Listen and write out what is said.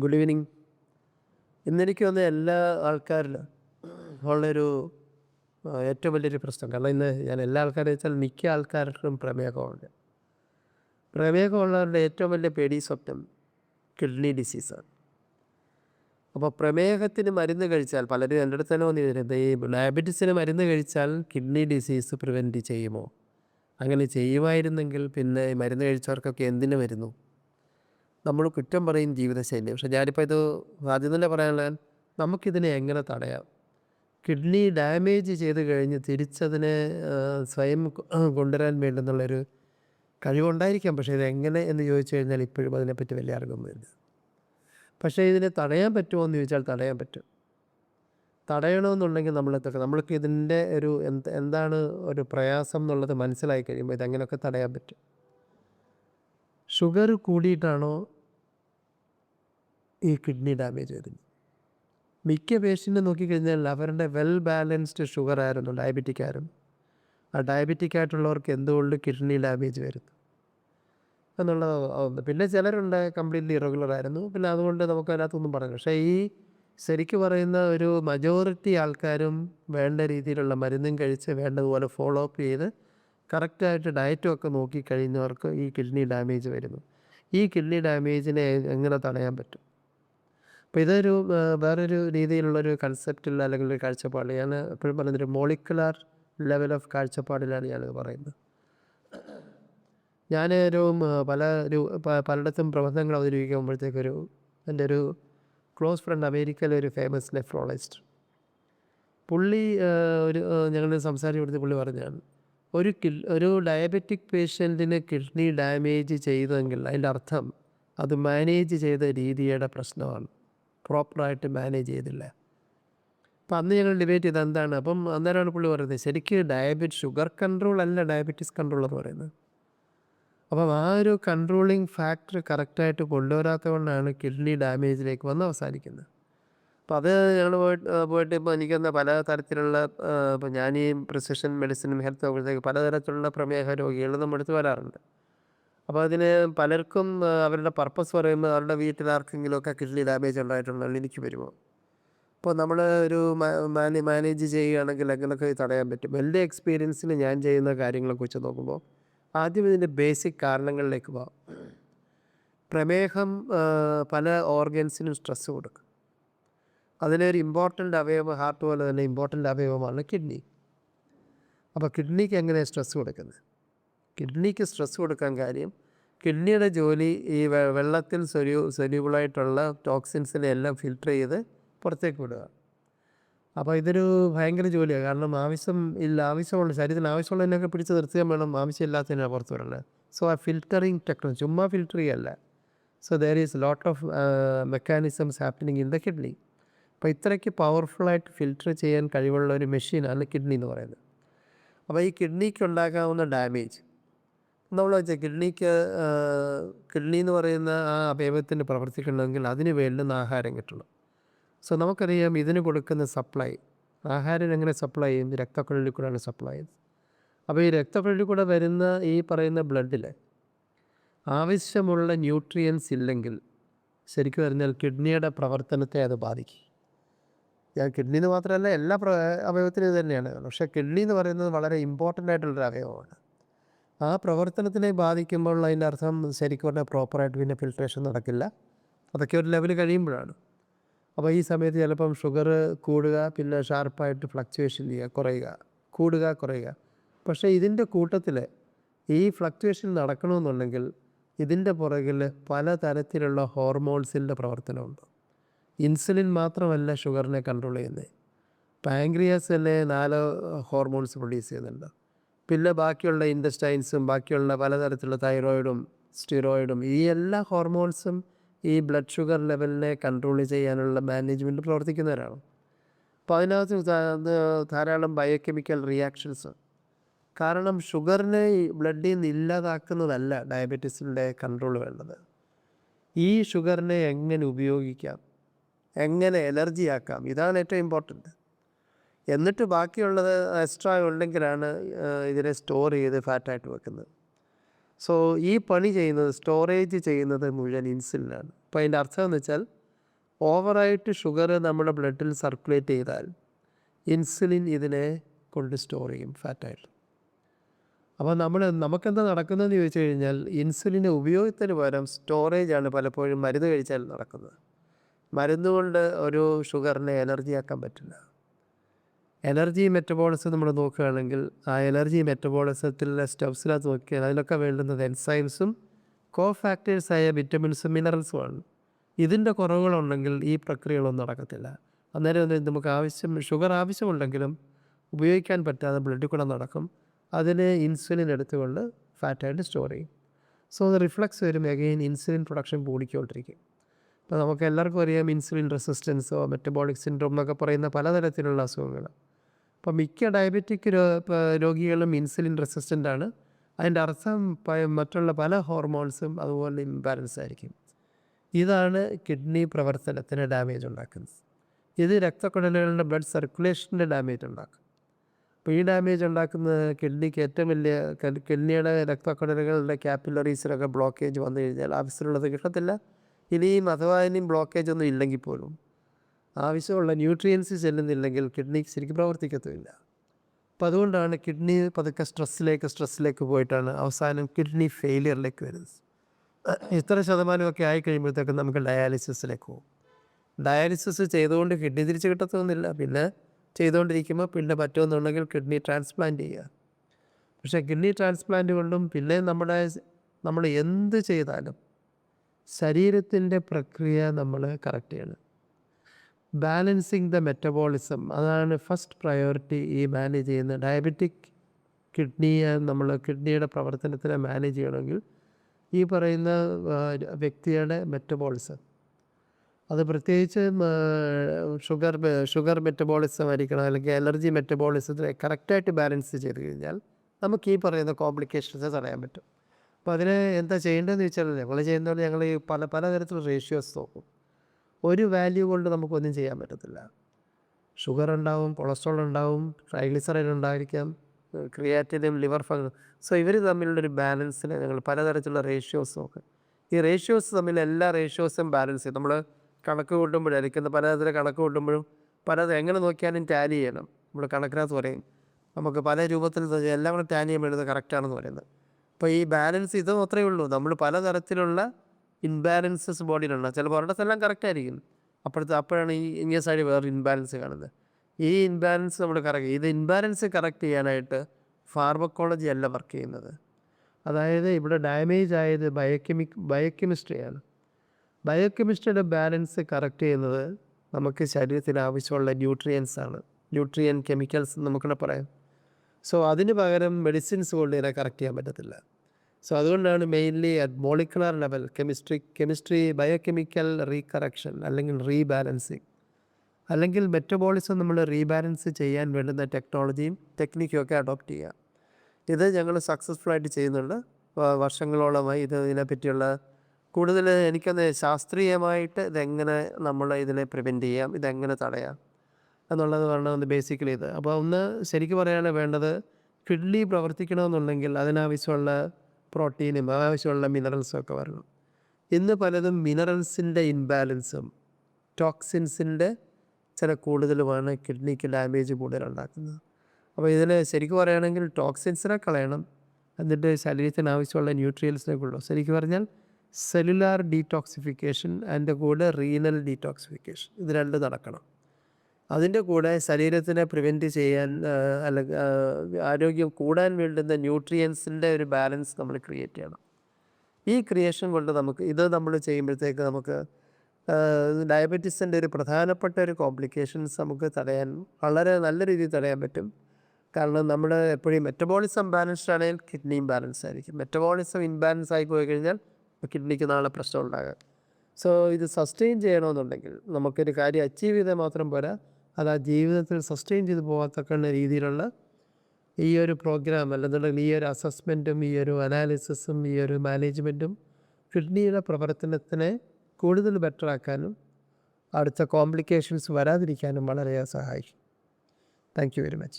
Good evening ഇന്നെനിക്ക് വന്ന എല്ലാ ആൾക്കാരിലും ഉള്ളൊരു ഏറ്റവും വലിയൊരു പ്രശ്നം. കാരണം ഇന്ന് ഞാൻ എല്ലാ ആൾക്കാരും വെച്ചാൽ മിക്ക ആൾക്കാർക്കും പ്രമേഹമുണ്ട്. പ്രമേഹമുള്ളവരുടെ ഏറ്റവും വലിയ പേടി സ്വപ്നം കിഡ്നി ഡിസീസാണ്. അപ്പോൾ പ്രമേഹത്തിന് മരുന്ന് കഴിച്ചാൽ പലരും എന്റെ അടുത്ത് തന്നെ വന്നിരുന്നത് ഈ ഡയബറ്റീസിന് മരുന്ന് കഴിച്ചാൽ കിഡ്നി ഡിസീസ് പ്രിവെന്റ് ചെയ്യുമോ? അങ്ങനെ ചെയ്യുമായിരുന്നെങ്കിൽ പിന്നെ മരുന്ന് കഴിച്ചവർക്കൊക്കെ എന്തിനു വരുന്നു നമ്മൾ കുറ്റം പറയും ജീവിതശൈലി. പക്ഷെ ഞാനിപ്പോൾ ഇത് ആദ്യം തന്നെ പറയാനുള്ള നമുക്കിതിനെ എങ്ങനെ തടയാം? കിഡ്നി ഡാമേജ് ചെയ്ത് കഴിഞ്ഞ് തിരിച്ചതിനെ സ്വയം കൊണ്ടുവരാൻ വേണ്ടുന്നുള്ളൊരു കഴിവുണ്ടായിരിക്കാം. പക്ഷേ ഇത് എങ്ങനെ എന്ന് ചോദിച്ചു കഴിഞ്ഞാൽ ഇപ്പോഴും അതിനെപ്പറ്റി വലിയ അറിവൊന്നുമില്ല. പക്ഷേ ഇതിനെ തടയാൻ പറ്റുമോ എന്ന് ചോദിച്ചാൽ തടയാൻ പറ്റും. തടയണമെന്നുണ്ടെങ്കിൽ നമ്മളെത്തൊക്കെ നമ്മൾക്ക് ഇതിന്റെ ഒരു എന്താണ് ഒരു പ്രയാസം എന്നുള്ളത് മനസ്സിലായി കഴിയുമ്പോൾ ഇതെങ്ങനെയൊക്കെ തടയാൻ പറ്റും? ഷുഗർ കൂടിയിട്ടാണോ ഈ കിഡ്നി ഡാമേജ് വരുന്നത്? മിക്ക പേഷ്യന്റെ നോക്കിക്കഴിഞ്ഞാൽ അവരുടെ വെൽ ബാലൻസ്ഡ് ഷുഗർ ആയിരുന്നു ഡയബറ്റിക് ആയിരുന്നു ആ ഡയബറ്റിക് ആയിട്ടുള്ളവർക്ക് എന്തുകൊണ്ട് കിഡ്നി ഡാമേജ് വരുന്നു? എന്നുള്ളത് പിന്നെ ചിലരുണ്ട് കംപ്ലീറ്റ്ലി ഇറഗുലർ ആയിരുന്നു. പിന്നെ അതുകൊണ്ട് നമുക്ക് അതിനകത്തൊന്നും പറയാം പക്ഷേ ഈ ശരിക്കും പറയുന്ന ഒരു മജോറിറ്റി ആൾക്കാരും വേണ്ട രീതിയിലുള്ള മരുന്നും കഴിച്ച് വേണ്ടതുപോലെ ഫോളോ അപ്പ് ചെയ്ത് കറക്റ്റായിട്ട് ഡയറ്റും ഒക്കെ നോക്കി കഴിയുന്നവർക്ക് ഈ കിഡ്നി ഡാമേജ് വരുന്നു. ഈ കിഡ്നി ഡാമേജിനെ എങ്ങനെ തടയാൻ പറ്റും? അപ്പോൾ ഇതൊരു വേറൊരു രീതിയിലുള്ളൊരു കൺസെപ്റ്റിൽ അല്ലെങ്കിൽ ഒരു കാഴ്ചപ്പാട് ഞാൻ എപ്പോഴും പറയുന്നൊരു മോളിക്കുലാർ ലെവൽ ഓഫ് കാഴ്ചപ്പാടിലാണ് ഞാനത് പറയുന്നത്. ഞാൻ ഒരു പല ഒരു പലയിടത്തും പ്രബന്ധങ്ങൾ അവതരിപ്പിക്കുമ്പോഴത്തേക്കൊരു എന്റെ ഒരു ക്ലോസ് ഫ്രണ്ട് അമേരിക്കയിലെ ഒരു ഫേമസ് നെഫ്രോളജിസ്റ്റ്. പുള്ളി ഒരു ഞങ്ങൾ സംസാരിച്ചു കൊടുത്ത് പുള്ളി പറഞ്ഞാണ് ഒരു കിൽ ഒരു ഡയബറ്റിക് പേഷ്യന്റിന് കിഡ്നി ഡാമേജ് ചെയ്തെങ്കിൽ അതിന്റെ അർത്ഥം അത് മാനേജ് ചെയ്ത രീതിയുടെ പ്രശ്നമാണ്. പ്രോപ്പറായിട്ട് മാനേജ് ചെയ്തില്ല. അപ്പം അന്ന് ഞങ്ങൾ ഡിബേറ്റ് ചെയ്ത് എന്താണ്? അപ്പം അന്നേരമാണ് പുള്ളി പറയുന്നത് ശരിക്കും ഡയബറ്റ് ഷുഗർ കൺട്രോൾ അല്ല ഡയബറ്റീസ് കൺട്രോൾ എന്ന് പറയുന്നത്. അപ്പം ആ ഒരു കൺട്രോളിങ് ഫാക്ടർ കറക്റ്റായിട്ട് കൊണ്ടുവരാത്തതുകൊണ്ടാണ് കിഡ്നി ഡാമേജിലേക്ക് വന്ന് അവസാനിക്കുന്നത്. അപ്പോൾ അത് ഞങ്ങൾ പോയിട്ട് പോയിട്ട് ഇപ്പോൾ എനിക്കെന്താ പല തരത്തിലുള്ള ഇപ്പോൾ ഞാൻ ഈ പ്രിസിഷൻ മെഡിസിനും ഹെൽത്ത് ആകുമ്പോഴത്തേക്ക് പലതരത്തിലുള്ള പ്രമേഹ രോഗികൾ നമ്മൾ അടുത്ത് വരാറുണ്ട്. അപ്പോൾ അതിന് പലർക്കും അവരുടെ പർപ്പസ് പറയുമ്പോൾ അവരുടെ വീട്ടിൽ ആർക്കെങ്കിലുമൊക്കെ കിഡ്നി ഡാമേജ് ഉണ്ടായിട്ടുണ്ടെങ്കിൽ എനിക്ക് വരുമോ? അപ്പോൾ നമ്മൾ ഒരു മാനേ മാനേജ് ചെയ്യുകയാണെങ്കിൽ അങ്ങനെയൊക്കെ തടയാൻ പറ്റും. എന്റെ എക്സ്പീരിയൻസിൽ ഞാൻ ചെയ്യുന്ന കാര്യങ്ങളെക്കുറിച്ച് നോക്കുമ്പോൾ ആദ്യം ഇതിന്റെ ബേസിക് കാരണങ്ങളിലേക്ക് പോകാം പ്രമേഹം പല ഓർഗൻസിനും സ്ട്രെസ് കൊടുക്കും. അതിലൊരു ഇമ്പോർട്ടന്റ് അവയവം ഹാർട്ട് പോലെ തന്നെ ഇമ്പോർട്ടന്റ് അവയവമാണ് കിഡ്നി അപ്പോൾ കിഡ്നിക്ക് എങ്ങനെയാണ് സ്ട്രെസ് കൊടുക്കുന്നത്? കിഡ്നിക്ക് സ്ട്രെസ് കൊടുക്കാൻ കാര്യം കിഡ്നിയുടെ ജോലി ഈ വെള്ളത്തിൽ സൊല്യൂ സൊല്യൂബിളായിട്ടുള്ള ടോക്സിൻസിനെ എല്ലാം ഫിൽട്ടർ ചെയ്ത് പുറത്തേക്ക് വിടുക. അപ്പോൾ ഇതൊരു ഭയങ്കര ജോലിയാണ്. കാരണം ആവശ്യം ഇല്ല ആവശ്യമുള്ള ശരീരത്തിന് ആവശ്യമുള്ളതിനൊക്കെ പിടിച്ച് നിർത്തുകയും വേണം. ആവശ്യമില്ലാത്തതിനാണ് പുറത്ത് വരേണ്ടത് സോ ആ ഫിൽറ്ററിങ് ടെക്നോളജി ചുമ്മാ ഫിൽറ്റർ ചെയ്യല്ല. So there is lot of mechanisms happening in the kidney അപ്പോൾ ഇത്രയ്ക്ക് പവർഫുള്ളായിട്ട് ഫിൽറ്റർ ചെയ്യാൻ കഴിവുള്ള ഒരു മെഷീനാണ് കിഡ്നി എന്ന് പറയുന്നത്. അപ്പോൾ ഈ കിഡ്നിക്ക് ഉണ്ടാക്കാവുന്ന ഡാമേജ് നമ്മൾ വെച്ചാൽ കിഡ്നിക്ക് കിഡ്നി എന്ന് പറയുന്ന ആ അവയവത്തിന് പ്രവർത്തിക്കണമെങ്കിൽ അതിന് വേണ്ടുന്ന ആഹാരം കിട്ടണം. സോ നമുക്കറിയാം ഇതിന് കൊടുക്കുന്ന സപ്ലൈ ആഹാരം എങ്ങനെ സപ്ലൈ ചെയ്യും? രക്തക്കുഴലിൽ കൂടെയാണ് സപ്ലൈ ചെയ്യുന്നത്. അപ്പോൾ ഈ രക്തക്കുഴലിൽ കൂടെ വരുന്ന ഈ പറയുന്ന ബ്ലഡിൽ ആവശ്യമുള്ള ന്യൂട്രിയൻസ് ഇല്ലെങ്കിൽ ശരിക്കും പറഞ്ഞാൽ കിഡ്നിയുടെ പ്രവർത്തനത്തെ അത് ബാധിക്കും. ഞാൻ കിഡ്നി മാത്രമല്ല എല്ലാ അവയവത്തിനും തന്നെയാണ്. പക്ഷേ കിഡ്നി എന്ന് പറയുന്നത് വളരെ ഇമ്പോർട്ടന്റ് ആയിട്ടുള്ളൊരു അവയവമാണ്. ആ പ്രവർത്തനത്തിനെ ബാധിക്കുമ്പോൾ അതിന്റെ അർത്ഥം ശരിക്കും പറഞ്ഞാൽ പ്രോപ്പറായിട്ട് പിന്നെ ഫിൽട്രേഷൻ നടക്കില്ല. അതൊക്കെ ഒരു ലെവൽ കഴിയുമ്പോഴാണ്. അപ്പോൾ ഈ സമയത്ത് ചിലപ്പം ഷുഗർ കൂടുക പിന്നെ ഷാർപ്പായിട്ട് ഫ്ലക്ച്വേഷൻ ചെയ്യുക കുറയുക കൂടുക കുറയുക. പക്ഷേ ഇതിന്റെ കൂട്ടത്തിൽ ഈ ഫ്ലക്ച്വേഷൻ നടക്കണമെന്നുണ്ടെങ്കിൽ ഇതിന്റെ പുറകിൽ പലതരത്തിലുള്ള ഹോർമോൺസിന്റെ പ്രവർത്തനമുണ്ട്. ഇൻസുലിൻ മാത്രമല്ല ഷുഗറിനെ കൺട്രോൾ ചെയ്യുന്നത്. പാങ്ക്രിയാസ് തന്നെ നാല് ഹോർമോൺസ് പ്രൊഡ്യൂസ് ചെയ്യുന്നുണ്ട്. പിന്നെ ബാക്കിയുള്ള ഇൻഡസ്റ്റൈൻസും ബാക്കിയുള്ള പലതരത്തിലുള്ള തൈറോയിഡും സ്റ്റിറോയിഡും ഈ എല്ലാ ഹോർമോൺസും ഈ ബ്ലഡ് ഷുഗർ ലെവലിനെ കൺട്രോൾ ചെയ്യാനുള്ള മാനേജ്മെന്റ് പ്രവർത്തിക്കുന്നവരാണ്. അപ്പോൾ അതിനകത്ത് ധാരാളം ബയോകെമിക്കൽ റിയാക്ഷൻസ്. കാരണം ഷുഗറിനെ ബ്ലഡിൽ നിന്ന് ഇല്ലാതാക്കുന്നതല്ല ഡയബറ്റീസിന്റെ കൺട്രോൾ വേണ്ടത്. ഈ ഷുഗറിനെ എങ്ങനെ ഉപയോഗിക്കാം? എങ്ങനെ എനർജി ആക്കാം? ഇതാണ് ഏറ്റവും ഇമ്പോർട്ടന്റ്. എന്നിട്ട് ബാക്കിയുള്ളത് എക്സ്ട്രാ ഉണ്ടെങ്കിലാണ് ഇതിനെ സ്റ്റോർ ചെയ്ത് ഫാറ്റായിട്ട് വെക്കുന്നത്. സോ ഈ പണി ചെയ്യുന്നത് സ്റ്റോറേജ് ചെയ്യുന്നത് മുഴുവൻ ഇൻസുലിനാണ് അപ്പോൾ അതിന്റെ അർത്ഥം എന്ന് വെച്ചാൽ ഓവറായിട്ട് ഷുഗർ നമ്മുടെ ബ്ലഡിൽ സർക്കുലേറ്റ് ചെയ്താൽ ഇൻസുലിൻ ഇതിനെ കൊണ്ട് സ്റ്റോർ ചെയ്യും ഫാറ്റായിട്ട് അപ്പോൾ നമ്മൾ നമുക്കെന്താ നടക്കുന്നതെന്ന് ചോദിച്ചു കഴിഞ്ഞാൽ ഇൻസുലിന്റെ ഉപയോഗത്തിന് പകരം സ്റ്റോറേജാണ് പലപ്പോഴും മരുന്ന് കഴിച്ചാൽ നടക്കുന്നത്. മരുന്ന് കൊണ്ട് ഒരു ഷുഗറിനെ എനർജി ആക്കാൻ പറ്റില്ല. എനർജി മെറ്റബോളിസം നമ്മൾ നോക്കുകയാണെങ്കിൽ ആ എനർജി മെറ്റബോളിസത്തിലെ സ്റ്റെപ്സിനകത്ത് നോക്കിയാൽ അതിലൊക്കെ വേണ്ടുന്നത് എൻസൈംസും കോ ഫാക്ടേഴ്സായ വിറ്റമിൻസും മിനറൽസുമാണ്. ഇതിന്റെ കുറവുകളുണ്ടെങ്കിൽ ഈ പ്രക്രിയകളൊന്നും നടക്കത്തില്ല. അന്നേരം നമുക്ക് ആവശ്യം ഷുഗർ ആവശ്യമുണ്ടെങ്കിലും ഉപയോഗിക്കാൻ പറ്റാതെ ബ്ലഡിൽ കൂടെ നടക്കും. അതിന് ഇൻസുലിൻ എടുത്തുകൊണ്ട് ഫാറ്റായിട്ട് സ്റ്റോർ ചെയ്യും. സോ അത് റിഫ്ലക്സ് വരും അഗെയിൻ ഇൻസുലിൻ പ്രൊഡക്ഷൻ കൂടിക്കൊണ്ടിരിക്കും. അപ്പോൾ നമുക്ക് എല്ലാവർക്കും അറിയാം ഇൻസുലിൻ റെസിസ്റ്റൻസോ മെറ്റബോളിക് സിൻഡ്രോം എന്നൊക്കെ പറയുന്ന പലതരത്തിലുള്ള അസുഖങ്ങൾ. അപ്പോൾ മിക്ക ഡയബറ്റിക് രോഗികളും ഇൻസുലിൻ റെസിസ്റ്റന്റ് ആണ്. അതിന്റെ അർത്ഥം മറ്റുള്ള പല ഹോർമോൺസും അതുപോലെ ഇംബാലൻസ് ആയിരിക്കും. ഇതാണ് കിഡ്നി പ്രവർത്തനത്തിന് ഡാമേജ് ഉണ്ടാക്കുന്നത്. ഇത് രക്തക്കുഴലുകളുടെ ബ്ലഡ് സർക്കുലേഷന്റെ ഡാമേജ് ഉണ്ടാക്കും. അപ്പോൾ ഈ ഡാമേജ് ഉണ്ടാക്കുന്ന കിഡ്നിക്ക് ഏറ്റവും വലിയ കിഡ്നിയുടെ രക്തക്കുഴലുകളുടെ ക്യാപ്പിലറീസിലൊക്കെ ബ്ലോക്കേജ് വന്നു കഴിഞ്ഞാൽ ആവശ്യമുള്ളത് കിട്ടത്തില്ല. ഇനിയും അഥവാ ഇനിയും ബ്ലോക്കേജ് ഒന്നും ഇല്ലെങ്കിൽ പോലും ആവശ്യമുള്ള ന്യൂട്രിയൻസ് ചെല്ലുന്നില്ലെങ്കിൽ കിഡ്നി ശരിക്കും പ്രവർത്തിക്കത്തുമില്ല. അപ്പോൾ അതുകൊണ്ടാണ് കിഡ്നി പതുക്കെ സ്ട്രെസ്സിലേക്ക് സ്ട്രെസ്സിലേക്ക് പോയിട്ടാണ് അവസാനം കിഡ്നി ഫെയിലിയറിലേക്ക് വരുന്നത്. ഇത്ര ശതമാനമൊക്കെ ആയി കഴിയുമ്പോഴത്തേക്കും നമുക്ക് ഡയാലിസിസിലേക്ക് പോകും. ഡയാലിസിസ് ചെയ്തുകൊണ്ട് കിഡ്നി തിരിച്ച് കിട്ടത്തൊന്നുമില്ല. പിന്നെ ചെയ്തുകൊണ്ടിരിക്കുമ്പോൾ പിന്നെ പറ്റുമെന്നുണ്ടെങ്കിൽ കിഡ്നി ട്രാൻസ്പ്ലാന്റ് ചെയ്യുക. പക്ഷേ കിഡ്നി ട്രാൻസ്പ്ലാന്റ് കൊണ്ടും പിന്നെ നമ്മുടെ നമ്മൾ എന്ത് ചെയ്താലും ശരീരത്തിന്റെ പ്രക്രിയ നമ്മൾ കറക്റ്റ് ചെയ്യണം. ബാലൻസിങ് ദ മെറ്റബോളിസം അതാണ് ഫസ്റ്റ് പ്രയോറിറ്റി ഈ മാനേജ് ചെയ്യുന്ന ഡയബറ്റിക് കിഡ്നിയെ നമ്മൾ കിഡ്നിയുടെ പ്രവർത്തനത്തിനെ മാനേജ് ചെയ്യണമെങ്കിൽ ഈ പറയുന്ന വ്യക്തിയുടെ മെറ്റബോളിസം അത് പ്രത്യേകിച്ച് ഷുഗർ ഷുഗർ മെറ്റബോളിസം ആയിരിക്കണം അല്ലെങ്കിൽ അലർജി മെറ്റബോളിസത്തിനെ കറക്റ്റായിട്ട് ബാലൻസ് ചെയ്ത് കഴിഞ്ഞാൽ നമുക്ക് ഈ പറയുന്ന കോംപ്ലിക്കേഷൻസ് തടയാൻ പറ്റും. അപ്പോൾ അതിന് എന്താ ചെയ്യേണ്ടതെന്ന് വെച്ചാൽ ഞങ്ങൾ ചെയ്യുന്നത് ഞങ്ങൾ ഈ പല പലതരത്തിലുള്ള റേഷ്യോസ് നോക്കും. ഒരു വാല്യൂ കൊണ്ട് നമുക്കൊന്നും ചെയ്യാൻ പറ്റത്തില്ല. ഷുഗർ ഉണ്ടാവും കൊളസ്ട്രോൾ ഉണ്ടാവും ട്രൈഗ്ലിസറൈഡ് ഉണ്ടായിരിക്കാം ക്രിയാറ്റിനും ലിവർ ഫങ്ഷൻ സോ ഇവർ തമ്മിലുള്ളൊരു ബാലൻസിന് ഞങ്ങൾ പലതരത്തിലുള്ള റേഷ്യോസ് നോക്കും. ഈ റേഷ്യോസ് തമ്മിൽ എല്ലാ റേഷ്യോസും ബാലൻസ് ചെയ്യും. നമ്മൾ കണക്ക് കൂട്ടുമ്പോഴും അരിക്കുന്ന പലതരത്തിലെ കണക്ക് കൂട്ടുമ്പോഴും പലത് എങ്ങനെ നോക്കിയാലും ടാലി ചെയ്യണം. നമ്മൾ കണക്കിനകത്ത് പറയും. നമുക്ക് പല രൂപത്തിൽ എല്ലാം കൂടെ ടാലി ചെയ്യുമ്പോഴത് കറക്റ്റാണെന്ന് പറയുന്നത്. അപ്പോൾ ഈ ബാലൻസ് ഇത് മാത്രമേ ഉള്ളൂ. നമ്മൾ പലതരത്തിലുള്ള ഇൻബാലൻസസ് ബോഡിയിലുണ്ട് ചിലപ്പോൾ ഒരിടത്തെല്ലാം കറക്റ്റ് ആയിരിക്കും. അപ്പോഴത്തെ അപ്പോഴാണ് ഈ ഇങ്ങനെ സൈഡ് വേറെ ഇൻബാലൻസ് കാണുന്നത്. ഈ ഇൻബാലൻസ് നമ്മൾ കറക്റ്റ് ഇത് ഇൻബാലൻസ് കറക്റ്റ് ചെയ്യാനായിട്ട് ഫാർമക്കോളജി അല്ല വർക്ക് ചെയ്യുന്നത്. അതായത് ഇവിടെ ഡാമേജ് ആയത് ബയോകെമിക് ബയോകെമിസ്ട്രിയാണ് ബയോകെമിസ്ട്രിയുടെ ബാലൻസ് കറക്റ്റ് ചെയ്യുന്നത് നമുക്ക് ശരീരത്തിന് ആവശ്യമുള്ള ന്യൂട്രിയൻസ് ആണ്. ന്യൂട്രിയൻ കെമിക്കൽസ് നമുക്കിവിടെ പറയാം. സോ അതിന് പകരം മെഡിസിൻസ് കൊണ്ട് ഇതിനെ കറക്റ്റ് ചെയ്യാൻ പറ്റത്തില്ല. സോ അതുകൊണ്ടാണ് mainly at molecular level chemistry chemistry biochemical recorrection അല്ലെങ്കിൽ റീബാലൻസിങ് അല്ലെങ്കിൽ മെറ്റബോളിസം നമ്മൾ റീബാലൻസ് ചെയ്യാൻ വേണ്ടുന്ന ടെക്നോളജിയും ടെക്നിക്കും ഒക്കെ അഡോപ്റ്റ് ചെയ്യുക ഇത് ഞങ്ങൾ സക്സസ്ഫുൾ ആയിട്ട് ചെയ്യുന്നുണ്ട് വർഷങ്ങളോളമായി ഇത് ഇതിനെപ്പറ്റിയുള്ള കൂടുതൽ എനിക്കൊന്ന് ശാസ്ത്രീയമായിട്ട് ഇതെങ്ങനെ നമ്മൾ ഇതിനെ പ്രിവെന്റ് ചെയ്യാം ഇതെങ്ങനെ തടയാം എന്നുള്ളത് ഒന്ന് ബേസിക്കലി ഇത്. അപ്പോൾ ഒന്ന് ശരിക്കും പറയാനാണ് വേണ്ടത് കിഡ്നി പ്രവർത്തിക്കണമെന്നുണ്ടെങ്കിൽ അതിനാവശ്യമുള്ള പ്രോട്ടീനും ആവശ്യമുള്ള മിനറൽസും ഒക്കെ വരണം. ഇന്ന് പലതും മിനറൽസിന്റെ ഇൻബാലൻസും ടോക്സിൻസിന്റെ ചില കൂടുതലുമാണ് കിഡ്നിക്ക് ഡാമേജ് കൂടുതലുണ്ടാക്കുന്നത് അപ്പോൾ ഇതിൽ ശരിക്കും പറയുകയാണെങ്കിൽ ടോക്സിൻസിനെ കളയണം എന്നിട്ട് ശരീരത്തിന് ആവശ്യമുള്ള ന്യൂട്രിയൻസിനെ കൊള്ളൂ ശരിക്കും പറഞ്ഞാൽ സെല്ലുലാർ ഡീടോക്സിഫിക്കേഷൻ അതിന്റെ കൂടെ റീനൽ ഡീടോക്സിഫിക്കേഷൻ ഇത് രണ്ട് നടക്കണം. അതിന്റെ കൂടെ ശരീരത്തിനെ പ്രിവെന്റ് ചെയ്യാൻ അല്ലെങ്കിൽ ആരോഗ്യം കൂടാൻ വേണ്ടുന്ന ന്യൂട്രിയൻസിന്റെ ഒരു ബാലൻസ് നമ്മൾ ക്രിയേറ്റ് ചെയ്യണം. ഈ ക്രിയേഷൻ കൊണ്ട് നമുക്ക് ഇത് നമ്മൾ ചെയ്യുമ്പോഴത്തേക്ക് നമുക്ക് ഡയബറ്റീസിന്റെ ഒരു പ്രധാനപ്പെട്ട ഒരു കോംപ്ലിക്കേഷൻസ് നമുക്ക് തടയാൻ വളരെ നല്ല രീതിയിൽ തടയാൻ പറ്റും. കാരണം നമ്മൾ എപ്പോഴും മെറ്റബോളിസം ബാലൻസ്ഡ് ആണെങ്കിൽ കിഡ്നിയും ബാലൻസ് ആയിരിക്കും. മെറ്റബോളിസം ഇൻബാലൻസ് ആയി പോയി കഴിഞ്ഞാൽ കിഡ്നിക്ക് നാളെ പ്രശ്നം ഉണ്ടാകാം. സോ ഇത് സസ്റ്റെയിൻ ചെയ്യണമെന്നുണ്ടെങ്കിൽ നമുക്കൊരു കാര്യം അച്ചീവ് ചെയ്താൽ മാത്രം പോരാ. അത് ആ ജീവിതത്തിൽ സസ്റ്റെയിൻ ചെയ്ത് പോകാത്തക്ക രീതിയിലുള്ള ഈ ഒരു പ്രോഗ്രാം അല്ലെന്നുണ്ടെങ്കിൽ ഈ ഒരു അസസ്മെന്റും ഈ ഒരു അനാലിസിസും ഈ ഒരു മാനേജ്മെന്റും കിഡ്നിയുടെ പ്രവർത്തനത്തിനെ കൂടുതൽ ബെറ്ററാക്കാനും അടുത്ത കോംപ്ലിക്കേഷൻസ് വരാതിരിക്കാനും വളരെ സഹായിക്കും. Thank you very much